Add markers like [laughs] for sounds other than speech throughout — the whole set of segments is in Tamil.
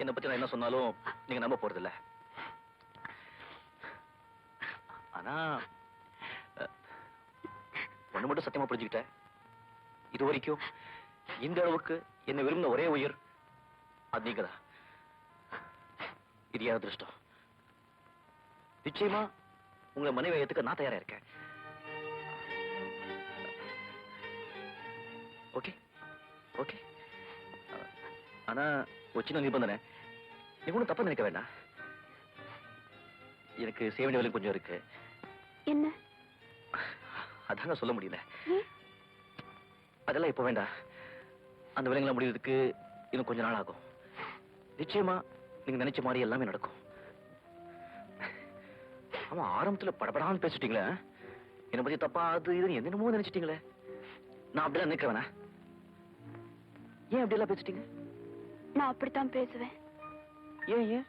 என்னை பத்தி நான் என்ன சொன்னாலும் நீங்க நம்ப போறது இல்ல ஆனா ஒண்ணு மட்டும் சத்தியமா புரிஞ்சுக்கிட்டேன். இது வரைக்கும் இந்த அளவுக்கு என்ன விரும்பின ஒரே உயிர் அது நீங்கதான் இது யார் அதிர்ஷ்டம். நிச்சயமா உங்களை மனைவி ஏத்துக்க நான் தயாரா இருக்கேன். Okay okay. ஆனா ஒரு சின்ன நிபந்தனை. நீங்க ஒன்றும் தப்பா நினைக்க வேண்டாம். எனக்கு செய்ய வேண்டிய வேலை கொஞ்சம் இருக்கு. என்ன? அதாங்க சொல்ல முடியல? அதெல்லாம் இப்ப வேண்டாம். அந்த வேலைங்களை முடியறதுக்கு இன்னும் கொஞ்ச நாள் ஆகும். நிச்சயமா நீங்க நினைச்ச மாதிரி எல்லாமே நடக்கும். ஆமா ஆரம்பத்துல படபடான்னு பேசிட்டீங்களே என்னை பத்தி தப்பா அது இது என்னென்னமோ நினைச்சிட்டீங்களே. நான் அப்படிலாம் நினைக்கிறேனா ஏன் அப்படியெல்லாம் பேசிட்டீங்க? நான் அப்படித்தான் பேசுவேன். ஏன் ஏன்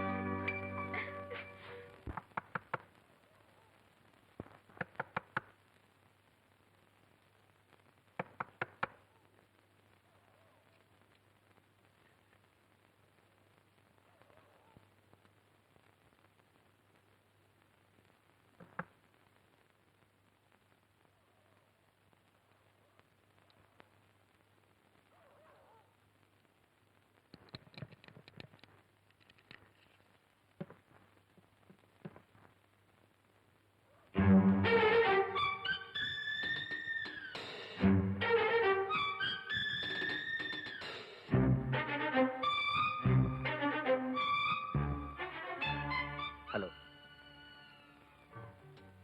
[laughs]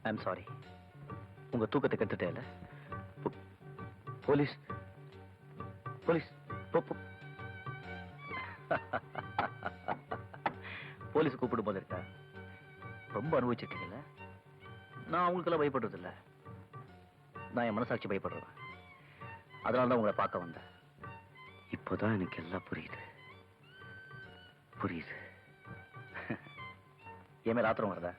ஐம் சாரி உங்க தூக்கத்தை கெடுத்துட்டேன்ல போலீஸ். போலீஸ் [laughs] போலீஸ் கூப்பிடும் போது இருக்கா? ரொம்ப அனுபவிச்சிருக்கீங்கல்ல நான் அவங்களுக்கெல்லாம் பயப்படுறது இல்ல. நான் என் மனசாட்சி பயப்படுறேன். அதனால தான் உங்களை பார்க்க வந்தேன். இப்போதான் எனக்கு எல்லாம் புரியுது. புரியுது. [laughs] என் மேல ஆத்திரம் வருதா?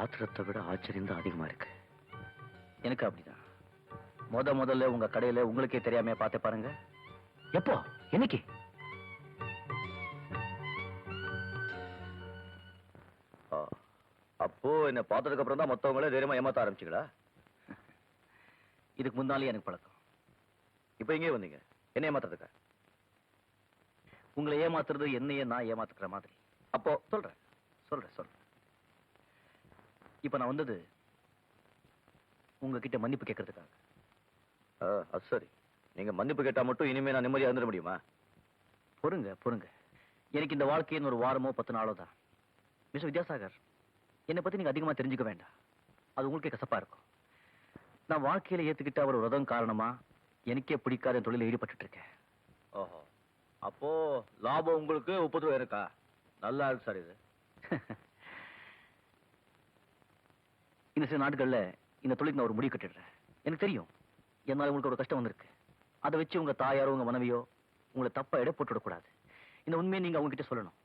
ஆத்திரத்தை விட ஆச்சரியம் தான் அதிகமா இருக்கு. எனக்கு அப்படிதான். முத முதல்ல உங்க கடையில உங்களுக்கே தெரியாம பார்த்து பாருங்க. எப்போ? என்னைக்கு? அப்போ என்ன பார்த்ததுக்கு அப்புறம் தான் மத்தவங்களே தைரியமா ஏமாத்த ஆரம்பிச்சுங்களா? இதுக்கு முன்னாலே எனக்கு பழக்கம். இப்போ எங்கே வந்தீங்க. என்ன ஏமாத்துறதுக்கா? உங்களை ஏமாத்துறது என்னையே நான் ஏமாத்துக்கிற மாதிரி. அப்போ சொல்றேன். சொல்றேன் சொல்றேன். இப்ப நான் வந்தது உங்ககிட்ட மன்னிப்பு கேட்கறதுக்காக. அது சரி. நீங்க மன்னிப்பு கேட்டா மட்டும் இனிமே நான் நிம்மதியா இருந்துட முடியுமா? பொறுங்க பொறுங்க. எனக்கு இந்த வாழ்க்கையின் ஒரு வாரமோ பத்து நாளோ தான். மிஸ்டர் வித்யாசாகர் என்னை பத்தி நீங்க அதிகமா தெரிஞ்சுக்க வேண்டாம். அது உங்களுக்கே கசப்பா இருக்கும். நான் வாழ்க்கையில ஏத்துக்கிட்ட ஒரு உதவும் காரணமா எனக்கே பிடிக்காத தொழில ஈடுபட்டு இருக்கேன் ஓஹோ. அப்போ லாபம் உங்களுக்கு முப்பது ரூபா இருக்கா? நல்லா இருக்கு சார் இது. [laughs] இந்த சில நாட்கள்ல இந்த தொழிலுக்கு நான் ஒரு முடிவு கட்டிடுறேன். எனக்கு தெரியும். என்னால உங்களுக்கு ஒரு கஷ்டம் வந்திருக்கு. அதை வச்சு உங்க தாயாரோ உங்க மனைவியோ உங்களை தப்பா எடை போட்டு விடக்கூடாது. இந்த உண்மையை நீங்க அவங்க கிட்ட சொல்லணும்.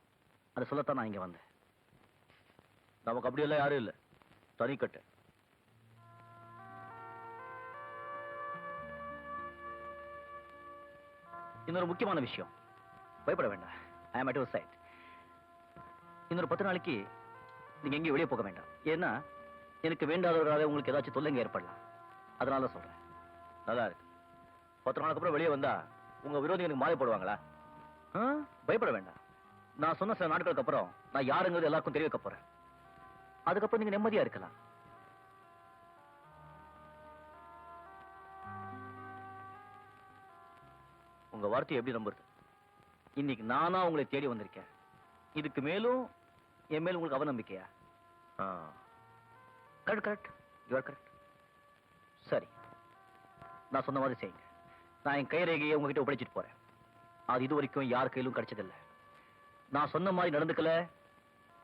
அதை சொல்லத்தான் நான் இங்க வந்தேன். நமக்கு அப்படியெல்லாம் யாரும் இல்ல. தனிக்கட்டு இன்னொரு முக்கியமான விஷயம். பயப்பட வேண்டாம். ஐ ஆம் அட் யுவர் சைட் இன்னொரு பத்து நாளைக்கு நீங்க எங்கேயும் வெளியே போக வேண்டாம். ஏன்னா எனக்கு வேண்டாதவர்களால உங்களுக்கு ஏதாச்சும் தொல்லைங்க ஏற்படலாம். அதனால சொல்றேன். நல்லா இருக்கு. பத்து நாளுக்கு அப்புறம் வெளியே வந்தா உங்க விரோதி எனக்கு மாலை போடுவாங்களா? பயப்பட வேண்டாம். நான் சொன்ன சில நாட்களுக்கு அப்புறம் நான் யாருங்கிறது எல்லாருக்கும் தெரிய வைக்க போறேன். அதுக்கப்புறம் நீங்க நிம்மதியா இருக்கலாம். உங்க வார்த்தையை எப்படி நம்புறது? இன்னைக்கு நானா உங்களை தேடி வந்திருக்கேன். இதுக்கு மேலும் என் மேல் உங்களுக்கு அவநம்பிக்கையா? ஆ. கரெக்ட் கரெக்ட் யூஆர் கரெக்ட் சரி நான் சொன்ன மாதிரி செய்யுங்க. நான் என் கைரேகையை உங்ககிட்ட ஒப்படைச்சிட்டு போறேன். அது இது வரைக்கும் யார் கையிலும் கிடைச்சதில்லை. நான் சொன்ன மாதிரி நடந்துக்கல.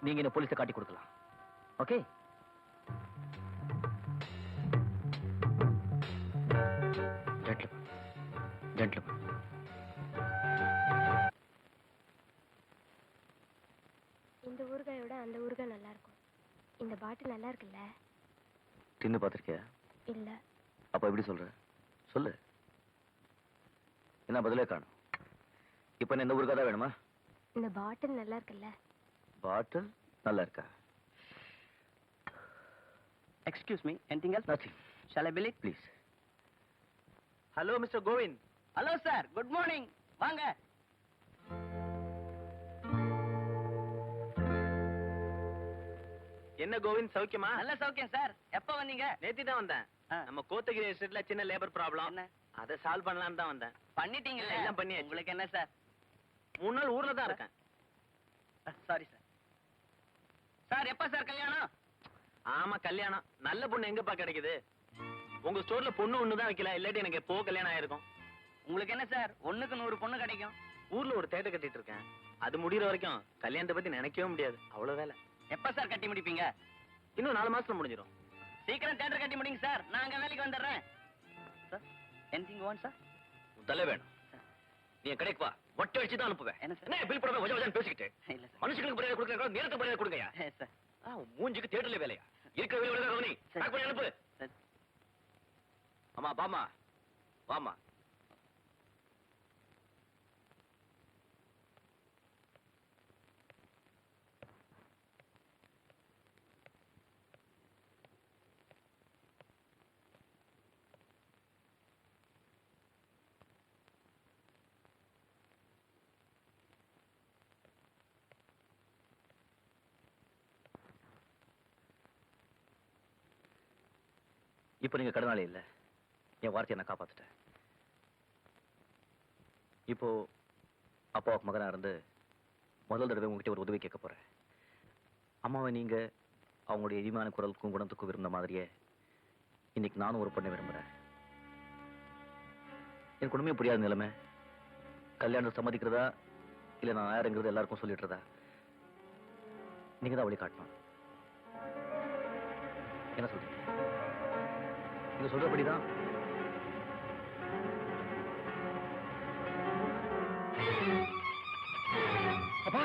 நீங்க இந்த போலீஸை காட்டி கொடுக்கலாம். ஓகே ஜென்டில்மேன் இந்த ஊறுகாயோட அந்த ஊறுகாய் நல்லா இருக்கும். இந்த பாட்டில் நல்லா இருக்குல்ல? தின்னு பார்த்திருக்கியா? இல்ல. அப்ப எப்படி சொல்ற? சொல்லு. என்ன பதிலே காணும். இப்ப என்ன ஊருக்கா தான் வேணுமா? இந்த பாட்டில் நல்லா இருக்குல்ல. பாட்டில் நல்லா இருக்கா? Excuse me anything else nothing shall I bill please hello Mister Govind hello sir good morning வாங்க. என்ன கோவிந்த் சௌக்கியமா? நல்ல சௌக்கியம் சார். எப்ப வந்தீங்க? நேத்தி தான் வந்தேன். நம்ம கோத்தகிரி எஸ்டேட்ல சின்ன லேபர் ப்ராப்ளம் அதை சால்வ் பண்ணலாம்னு தான் வந்தேன். பண்ணிட்டீங்கல்ல எல்லாம் பண்ணியாச்சு. உங்களுக்கு என்ன சார்? மூணு நாள் ஊர்ல தான் இருக்கேன். Sorry sir. சார் எப்ப சார் கல்யாணம்? ஆமா கல்யாணம். நல்ல பொண்ணு எங்கப்பா கிடைக்குது? உங்க ஸ்டோர்ல பொண்ணு ஒண்ணு தான் வைக்கல. இல்லாட்டி எனக்கு எப்போ கல்யாணம் ஆயிருக்கும்? உங்களுக்கு என்ன சார்? ஒண்ணுக்கு நூறு பொண்ணு கிடைக்கும். ஊர்ல ஒரு தேட்டர் கட்டிட்டு இருக்கேன். அது முடியற வரைக்கும் கல்யாணத்தை பத்தி நினைக்கவே முடியாது. அவ்வளவு வேலை. எப்ப சார் கட்டி முடிப்பீங்க. இன்னும் நாலு மாசத்துல முடிஞ்சிடும் சீக்கிரம் தேட்டர் கட்டி முடிங்க சார். நான் அங்க வேலைக்கு வந்துடுறேன். சார் எனிதிங் சார் தலை வேணும். நீ கடைக்கு வா. மொட்டை அடிச்சு தான் அனுப்புவேன். என்ன சார் என்ன பில் போடாம வஜா பேசிக்கிட்டு? இல்ல சார் மனுஷங்களுக்கு மரியாதை கொடுக்கறதா நேரத்தை மரியாதை கொடுங்கயா சார் மூஞ்சிக்கு தேட்டர்ல வேலையா? இருக்கிற வேலை கவனி. பேக் பண்ணி அனுப்பு. ஆமா பாமா வாமா இப்போ நீங்கள் கடனாளி இல்லை. என் வார்த்தையை நான் காப்பாற்றிட்டேன் இப்போ அப்பாவுக்கு மகனாக இருந்து முதல் தடவை உங்ககிட்ட ஒரு உதவி கேட்க போகிறேன் அம்மாவை நீங்கள் அவங்களுடைய எதிமான குரலுக்கும் குணத்துக்கும் விருந்த மாதிரியே இன்னைக்கு நானும் ஒரு பொண்ணை விரும்புகிறேன் எனக்கு ஒண்ணுமே புரியாத நிலைமை. கல்யாணம் சம்மதிக்கிறதா இல்லை நான் யாருங்கிறது எல்லாருக்கும் சொல்லிட்டுறதா நீங்கள் தான் வழி காட்டணும். என்ன சொல்கிறீங்க நீங்க சொல்றபடிதான் அப்பா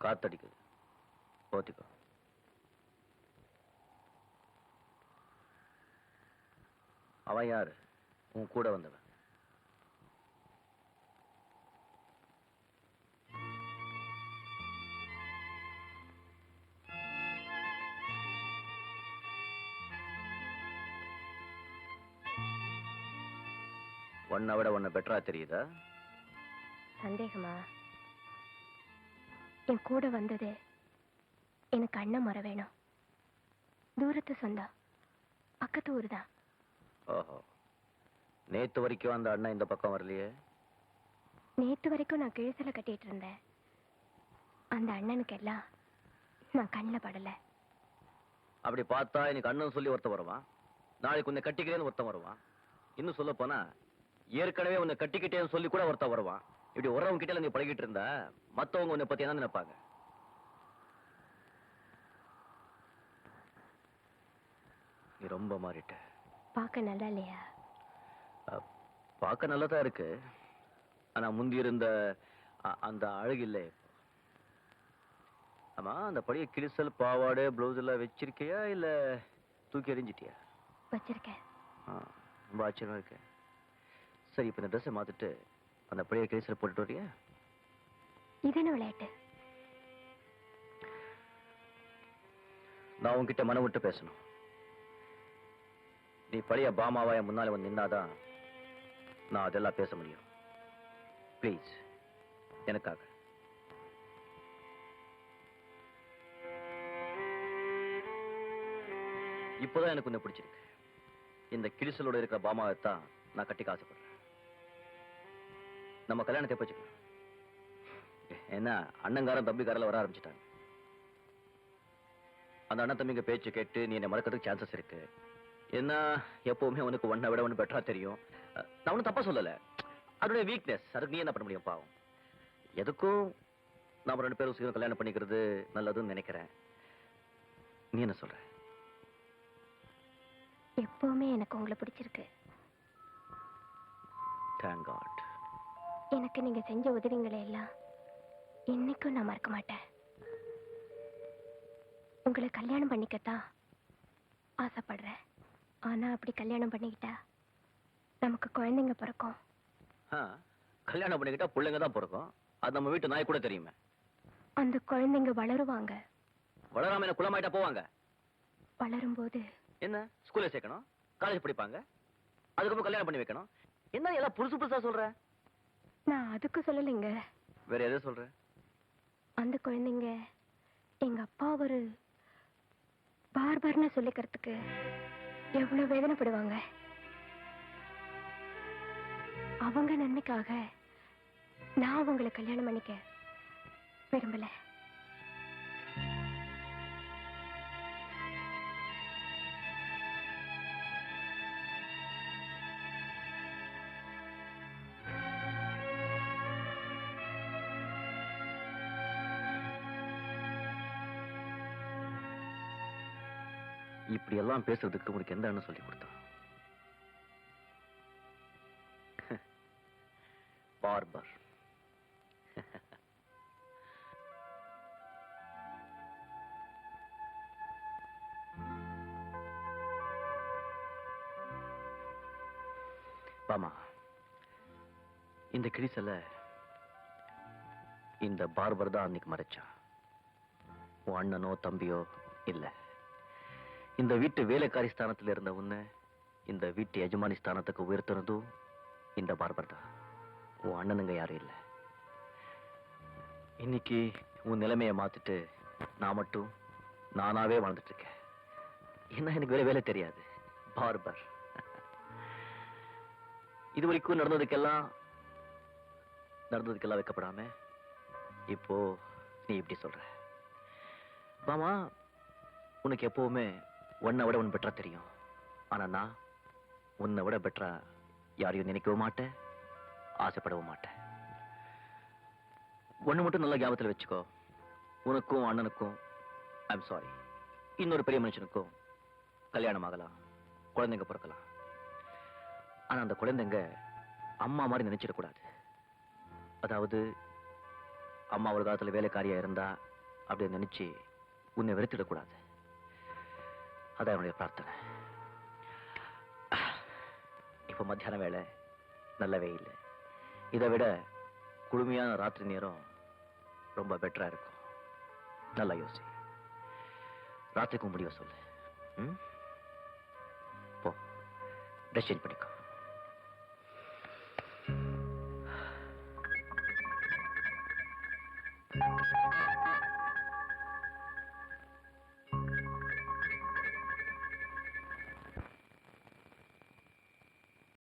காத்தடிக்குது. போத்திக்கோ. அவன் யாரு? உன் கூட வந்தவன். உன்னை விட உன்னை பெட்டரா தெரியுதா? சந்தேகமா? என் கூட வந்தது எனக்கு அண்ணன் முறை வேணும் தூரத்து சொந்தம் பக்கத்து ஊர் தான் ஓஹோ. நேத்து வரைக்கும் அந்த அண்ணன் இந்த பக்கம் வரலையே? நேத்து வரைக்கும் நான் கிழிசல கட்டிட்டு இருந்தேன். அந்த அண்ணனுக்கு எல்லாம் நான் கண்ணில் படல. அப்படி பார்த்தா இன்னைக்கு அண்ணன் சொல்லி ஒருத்தன் வருவான். நாளைக்கு உன்னை கட்டிக்கிறேன்னு ஒருத்தன் வருவான். இன்னும் சொல்ல போனா ஏற்கனவே உன்னை கட்டிக்கிட்டேன்னு சொல்லி கூட ஒருத்தன் வருவான். இப்படி உறவங்க கிட்ட நீ பழகிட்டு இருந்தா மத்தவங்க உன்னை பத்தி என்ன நினைப்பாங்க? நீ ரொம்ப மாறிட்ட. பார்க்க நல்லா இல்லையா? பார்க்க நல்லதா இருக்கு. ஆனா முந்தி இருந்த அந்த அழகு இல்லை. ஆமா அந்த பழைய கிழிசல் பாவாடை பிளவுஸ் எல்லாம் வச்சிருக்கியா இல்ல தூக்கி எறிஞ்சிட்டியா? வச்சிருக்கேன். ரொம்ப ஆச்சரியமா இருக்கு. சரி இப்ப இந்த ட்ரெஸ்ஸை மாத்திட்டு அந்த பழைய கிழிசல் போட்டுட்டு வரியா? இது என்ன விளையாட்டு? நான் உன்கிட்ட மனம் விட்டு பேசணும். நீ பழைய பாமாவா என் முன்னால வந்து நின்னாதான் நான் அதெல்லாம் பேச முடியும். ப்ளீஸ் எனக்காக. இப்போதான் எனக்கு உன்னை பிடிச்சிருக்கு. இந்த கிழிசலோட இருக்கிற பாமாவை தான் நான் கட்டிக்க ஆசைப்படுறேன் நம்ம கல்யாணத்தை எப்ப வச்சுக்கலாம் என்ன அண்ணங்காரன் தம்பிக்காரில் வர ஆரம்பிச்சிட்டாங்க. அந்த அண்ணன் தம்பிங்க பேச்சு கேட்டு நீ என்னை மறக்கிறதுக்கு சான்சஸ் இருக்கு. என்ன எப்பவுமே உனக்கு ஒன்றை விட ஒன்று பெட்டரா தெரியும். நான் ஒன்றும் தப்பா சொல்லல. அதோட வீக்னஸ் அதுக்கு நீ என்ன பண்ண முடியும் பாவம்? எதுக்கும் நாம ரெண்டு பேரும் சீக்கிரம் கல்யாணம் பண்ணிக்கிறது நல்லதுன்னு நினைக்கிறேன். நீ என்ன சொல்ற? எப்பவுமே எனக்கு உங்களை பிடிச்சிருக்கு. தேங்க் காட் எனக்கு நீங்க செஞ்ச உதவிங்களை எல்லாம் என்னைக்கும் நான் மறக்க மாட்டேன். உங்களை கல்யாணம் பண்ணிக்கத்தான் ஆசைப்படுறேன். ஆனா அப்படி கல்யாணம் பண்ணிக்கிட்டா நமக்கு குழந்தைங்க பிறக்கும். கல்யாணம் பண்ணிக்கிட்டா பிள்ளைங்க தான் பிறக்கும். அது நம்ம வீட்டு நாய் கூட தெரியுமே. அந்த குழந்தைங்க வளருவாங்க. வளராம என்ன குளமாயிட்டா போவாங்க? வளரும்போது என்ன? ஸ்கூல்ல சேர்க்கணும்? காலேஜ் படிப்பாங்க? அதுக்கப்புறம் கல்யாணம் பண்ணி வைக்கணும்? என்ன எல்லாம் புதுசு புதுசா சொல்ற? நான் அதுக்கு சொல்லலைங்க. வேற எதை சொல்ற? அந்த குழந்தைங்க எங்க அப்பா ஒரு பார்பர்னு சொல்லிக்கிறதுக்கு எவ்வளவு வேதனைப்படுவாங்க. அவங்க நன்மைக்காக நான் அவங்களை கல்யாணம் பண்ணிக்க விரும்பல. இப்படி எல்லாம் பேசுறதுக்கு உனக்கு எந்த அண்ணன் சொல்லி கொடுத்தா [laughs] பார்பர். [laughs] பாமா இந்த கிழிசல இந்த பார்பர் தான் அன்னைக்கு மறைச்சான். உன் அண்ணனோ தம்பியோ இல்லை. இந்த வீட்டு வேலைக்காரி ஸ்தானத்துல இருந்த உன்னை இந்த வீட்டு எஜமானி ஸ்தானத்துக்கு உயர்த்தினதும் இந்த பார்பர் தான். உன் அண்ணனுங்க யாரும் இல்லை. இன்னைக்கு உன் நிலைமையை மாத்திட்டு நான் மட்டும் நானாவே வாழ்ந்துட்டு இருக்கேன் என்ன எனக்கு வேற வேலை தெரியாது. பார்பர் இது வரைக்கும் நடந்ததுக்கெல்லாம் நடந்ததுக்கெல்லாம் வைக்கப்படாம இப்போ நீ இப்படி சொல்ற. மாமா உனக்கு எப்பவுமே உன்னை விட உன் பெட்டரா தெரியும். ஆனா நான் உன்னை விட பெட்டரா யாரையும் நினைக்கவும் மாட்டேன் ஆசைப்படவும் மாட்டேன். ஒண்ணு மட்டும் நல்ல ஞாபகத்தில் வச்சுக்கோ. உனக்கும் அண்ணனுக்கும் ஐம் சாரி இன்னொரு பெரிய மனுஷனுக்கும் கல்யாணம் ஆகலாம் குழந்தைங்க பிறக்கலாம். ஆனா அந்த குழந்தைங்க அம்மா மாதிரி நினைச்சிடக்கூடாது அதாவது அம்மா ஒரு காலத்துல வேலைக்காரியா இருந்தா அப்படின்னு நினைச்சு உன்னை வெறுத்திடக்கூடாது அதான் அவனுடைய பிரார்த்தனை. இப்ப மத்தியான வேலை நல்ல வெயில் இதை விட குளுமையான ராத்திரி நேரம் ரொம்ப பெட்டரா இருக்கும். நல்லா யோசி. ராத்திரிக்கும் முடிவை சொல்லு. ம்? போ. ட்ரெஸ் சேஞ்ச் பண்ணிக்கோ.